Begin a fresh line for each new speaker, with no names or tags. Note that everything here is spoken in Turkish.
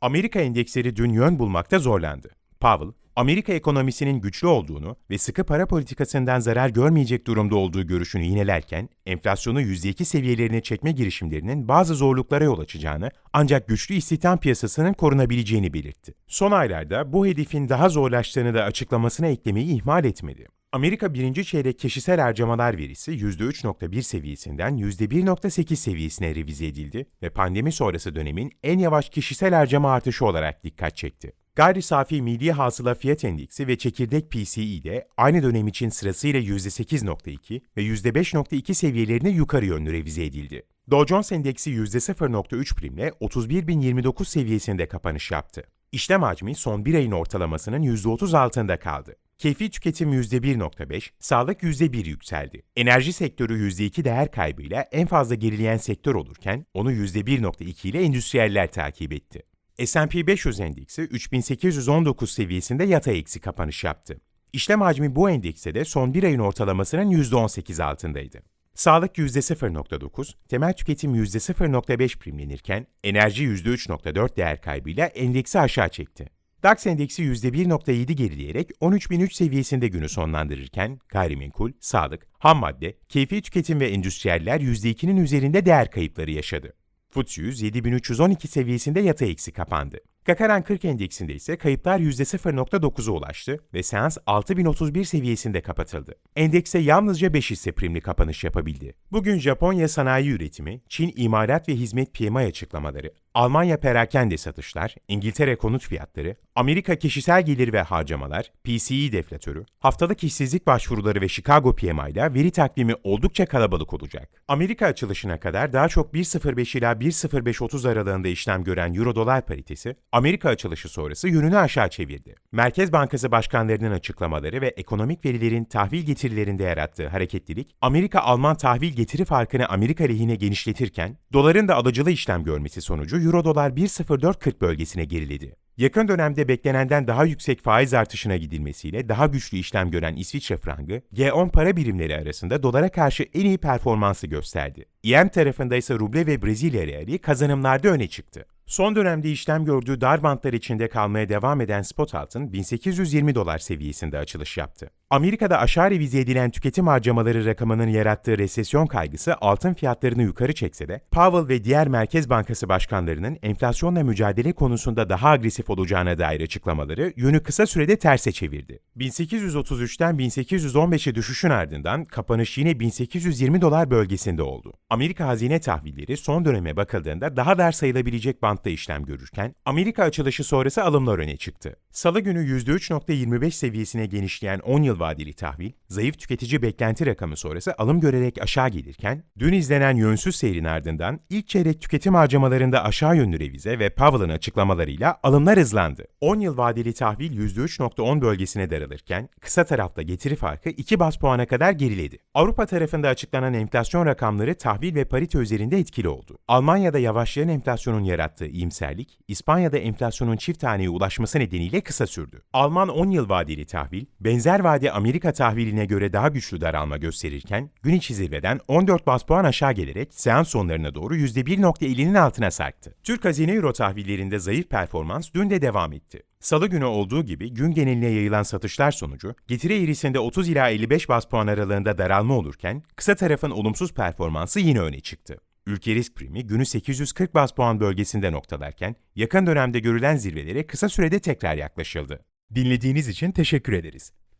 Amerika endeksleri dün yön bulmakta zorlandı. Powell, Amerika ekonomisinin güçlü olduğunu ve sıkı para politikasından zarar görmeyecek durumda olduğu görüşünü yinelerken, enflasyonu %2 seviyelerine çekme girişimlerinin bazı zorluklara yol açacağını ancak güçlü istihdam piyasasının korunabileceğini belirtti. Son aylarda bu hedefin daha zorlaştığını da açıklamasına eklemeyi ihmal etmedi. Amerika birinci çeyrek kişisel harcamalar verisi %3.1 seviyesinden %1.8 seviyesine revize edildi ve pandemi sonrası dönemin en yavaş kişisel harcama artışı olarak dikkat çekti. Gayri safi milli hasıla fiyat endeksi ve çekirdek PCE de aynı dönem için sırasıyla %8.2 ve %5.2 seviyelerine yukarı yönlü revize edildi. Dow Jones Endeksi %0.3 primle 31.029 seviyesinde kapanış yaptı. İşlem hacmi son bir ayın ortalamasının %30 altında kaldı. Keyfi tüketim %1.5, sağlık %1 yükseldi. Enerji sektörü %2 değer kaybıyla en fazla gerileyen sektör olurken onu %1.2 ile endüstriyeller takip etti. S&P 500 endeksi 3819 seviyesinde yatay eksi kapanış yaptı. İşlem hacmi bu endekste de son bir ayın ortalamasının %18 altındaydı. Sağlık %0.9, temel tüketim %0.5 primlenirken enerji %3.4 değer kaybıyla endeksi aşağı çekti. DAX endeksi %1.7 gerileyerek 13.003 seviyesinde günü sonlandırırken gayrimenkul, sağlık, ham madde, keyfi tüketim ve endüstriyeller %2'nin üzerinde değer kayıpları yaşadı. FTSE 100 7312 seviyesinde yatay eksi kapandı. Kakaran 40 endeksinde ise kayıplar %0.9'a ulaştı ve seans 6031 seviyesinde kapatıldı. Endekse yalnızca 5 hisse primli kapanış yapabildi. Bugün Japonya sanayi üretimi, Çin imalat ve hizmet PMI açıklamaları, Almanya perakende satışlar, İngiltere konut fiyatları, Amerika kişisel gelir ve harcamalar, PCE deflatörü, haftalık işsizlik başvuruları ve Chicago PMI'da veri takvimi oldukça kalabalık olacak. Amerika açılışına kadar daha çok 1.05 ila 1.05.30 aralığında işlem gören Euro-Dolar paritesi, Amerika açılışı sonrası yönünü aşağı çevirdi. Merkez Bankası başkanlarının açıklamaları ve ekonomik verilerin tahvil getirilerinde yarattığı hareketlilik, Amerika-Alman tahvil getiri farkını Amerika lehine genişletirken, doların da alıcılı işlem görmesi sonucu Euro-Dolar 1.0440 bölgesine geriledi. Yakın dönemde beklenenden daha yüksek faiz artışına gidilmesiyle daha güçlü işlem gören İsviçre frangı, G10 para birimleri arasında dolara karşı en iyi performansı gösterdi. İM tarafında ise ruble ve Brezilya reali kazanımlarda öne çıktı. Son dönemde işlem gördüğü dar bantlar içinde kalmaya devam eden spot altın 1820 dolar seviyesinde açılış yaptı. Amerika'da aşağı revize edilen tüketim harcamaları rakamının yarattığı resesyon kaygısı altın fiyatlarını yukarı çekse de Powell ve diğer Merkez Bankası başkanlarının enflasyonla mücadele konusunda daha agresif olacağına dair açıklamaları yönü kısa sürede terse çevirdi. 1833'ten 1815'e düşüşün ardından kapanış yine 1820 dolar bölgesinde oldu. Amerika hazine tahvilleri son döneme bakıldığında daha dar sayılabilecek bantta işlem görürken Amerika açılışı sonrası alımlar öne çıktı. Salı günü %3.25 seviyesine genişleyen 10 yıl vadeli tahvil, zayıf tüketici beklenti rakamı sonrası alım görerek aşağı gelirken, dün izlenen yönsüz seyrin ardından ilk çeyrek tüketim harcamalarında aşağı yönlü revize ve Powell'ın açıklamalarıyla alımlar hızlandı. 10 yıl vadeli tahvil %3.10 bölgesine daralırken, kısa tarafta getiri farkı 2 bas puana kadar geriledi. Avrupa tarafında açıklanan enflasyon rakamları tahvil ve parite üzerinde etkili oldu. Almanya'da yavaşlayan enflasyonun yarattığı iyimserlik, İspanya'da enflasyonun çift taneye ulaşması nedeniyle kısa sürdü. Alman 10 yıl vadeli tahvil, benzer vade Amerika tahviline göre daha güçlü daralma gösterirken, gün içi zirveden 14 bas puan aşağı gelerek seans sonlarına doğru %1.50'nin altına sarktı. Türk hazine euro tahvillerinde zayıf performans dün de devam etti. Salı günü olduğu gibi gün geneline yayılan satışlar sonucu getiri eğrisinde 30 ila 55 bas puan aralığında daralma olurken kısa tarafın olumsuz performansı yine öne çıktı. Ülke risk primi günü 840 bas puan bölgesinde noktalarken yakın dönemde görülen zirvelere kısa sürede tekrar yaklaşıldı. Dinlediğiniz için teşekkür ederiz.